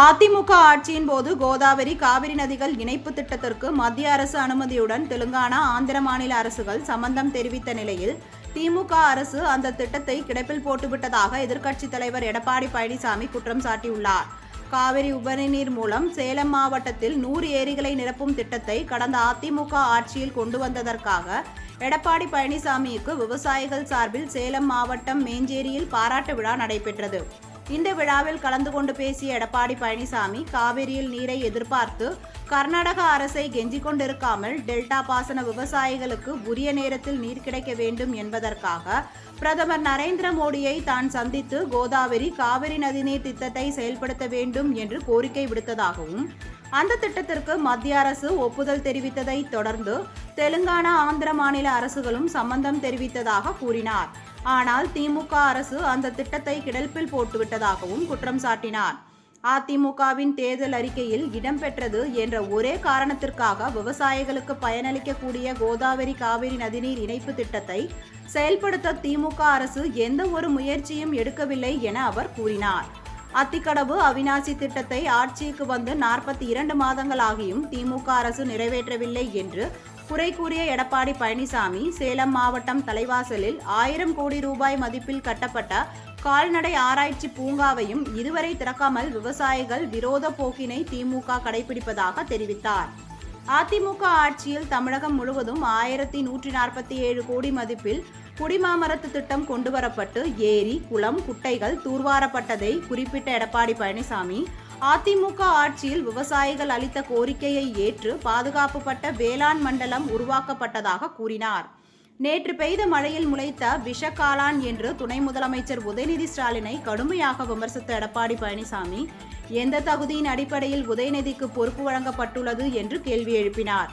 அதிமுக ஆட்சியின் போது கோதாவரி காவிரி நதிகள் இணைப்பு திட்டத்திற்கு மத்திய அரசு அனுமதியுடன் தெலுங்கானா ஆந்திர மாநில அரசுகள் சம்பந்தம் தெரிவித்த நிலையில் திமுக அரசு அந்த திட்டத்தை கிடப்பில் போட்டுவிட்டதாக எதிர்க்கட்சித் தலைவர் எடப்பாடி பழனிசாமி குற்றம் சாட்டியுள்ளார். காவிரி உபரிநீர் மூலம் சேலம் மாவட்டத்தில் நூறு ஏரிகளை நிரப்பும் திட்டத்தை கடந்த அதிமுக ஆட்சியில் கொண்டு வந்ததற்காக எடப்பாடி பழனிசாமிக்கு விவசாயிகள் சார்பில் சேலம் மாவட்டம் மேஞ்சேரியில் பாராட்டு விழா நடைபெற்றது. இந்த விழாவில் கலந்து கொண்டு பேசிய எடப்பாடி பழனிசாமி காவிரியில் நீரை எதிர்பார்த்து கர்நாடக அரசை கெஞ்சிக் கொண்டிருக்காமல் டெல்டா பாசன விவசாயிகளுக்கு உரிய நேரத்தில் நீர் கிடைக்க வேண்டும் என்பதற்காக பிரதமர் நரேந்திர மோடியை தான் சந்தித்து கோதாவரி காவிரி நதிநீர் திட்டத்தை செயல்படுத்த வேண்டும் என்று கோரிக்கை விடுத்ததாகவும் அந்த திட்டத்திற்கு மத்திய அரசு ஒப்புதல் தெரிவித்ததை தொடர்ந்து தெலுங்கானா ஆந்திர மாநில அரசுகளும் சம்பந்தம் தெரிவித்ததாக கூறினார். ஆனால் திமுக அரசு அந்த திட்டத்தை கிடப்பில் போட்டுவிட்டதாகவும் குற்றம் சாட்டினார். அதிமுகவின் தேர்தல் அறிக்கையில் இடம்பெற்றது என்ற ஒரே காரணத்திற்காக விவசாயிகளுக்கு பயனளிக்கக்கூடிய கோதாவரி காவிரி நதிநீர் இணைப்பு திட்டத்தை செயல்படுத்த திமுக அரசு எந்த ஒரு முயற்சியும் எடுக்கவில்லை என அவர் கூறினார். அத்திக்கடவு அவினாசி திட்டத்தை ஆட்சிக்கு வந்து நாற்பத்தி இரண்டு மாதங்களாகியும் திமுக அரசு நிறைவேற்றவில்லை என்று குறை கூறிய எடப்பாடி பழனிசாமி சேலம் மாவட்டம் தலைவாசலில் ஆயிரம் கோடி ரூபாய் மதிப்பில் கட்டப்பட்ட கால்நடை ஆராய்ச்சி பூங்காவையும் இதுவரை திறக்காமல் விவசாயிகள் விரோத போக்கினை திமுக கடைபிடிப்பதாக தெரிவித்தார். அதிமுக ஆட்சியில் தமிழகம் முழுவதும் ஆயிரத்தி நூற்றி நாற்பத்தி ஏழு கோடி மதிப்பில் குடிமாமரத்து திட்டம் கொண்டுவரப்பட்டு ஏரி குளம் குட்டைகள் தூர்வாரப்பட்டதை குறிப்பிட்ட எடப்பாடி பழனிசாமி அதிமுக ஆட்சியில் விவசாயிகள் அளித்த கோரிக்கையை ஏற்று பாதுகாப்புப்பட்ட வேளாண் மண்டலம் உருவாக்கப்பட்டதாக கூறினார். நேற்று பெய்த மழையில் முளைத்த விஷக்காளான் என்று துணை முதலமைச்சர் உதயநிதி ஸ்டாலினை கடுமையாக விமர்சித்த எடப்பாடி பழனிசாமி எந்த தகுதியின் அடிப்படையில் உதயநிதிக்கு பொறுப்பு வழங்கப்பட்டுள்ளது என்று கேள்வி எழுப்பினார்.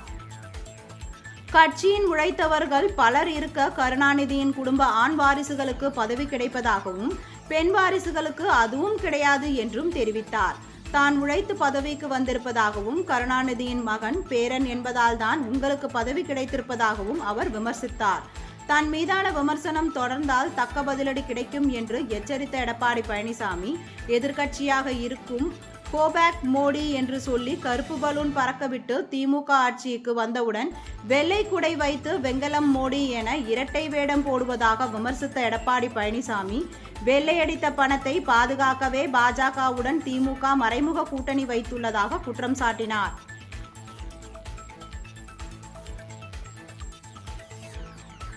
கட்சியின் உழைத்தவர்கள் பலர் இருக்க கருணாநிதியின் குடும்ப ஆண் வாரிசுகளுக்கு பதவி கிடைப்பதாகவும் பெண் வாரிசுகளுக்கு அதுவும் கிடையாது என்றும் தெரிவித்தார். தான் உழைத்து பதவிக்கு வந்திருப்பதாகவும் கருணாநிதியின் மகன் பேரன் என்பதால் தான் உங்களுக்கு பதவி கிடைத்திருப்பதாகவும் அவர் விமர்சித்தார். தன் மீதான விமர்சனம் தொடர்ந்தால் தக்க பதிலடி கிடைக்கும் என்று எச்சரித்த எடப்பாடி பழனிசாமி எதிர்க்கட்சியாக இருக்கும் கோபேக் மோடி என்று சொல்லி கருப்பு பலூன் பறக்கவிட்டு திமுக ஆட்சிக்கு வந்தவுடன் வெள்ளை குடை வைத்து வெங்கலம் மோடி என இரட்டை வேடம் போடுவதாக விமர்சித்த எடப்பாடி பழனிசாமி வெள்ளையடித்த பணத்தை பாதுகாக்கவே பாஜகவுடன் திமுக மறைமுக கூட்டணி வைத்துள்ளதாக குற்றம் சாட்டினார்.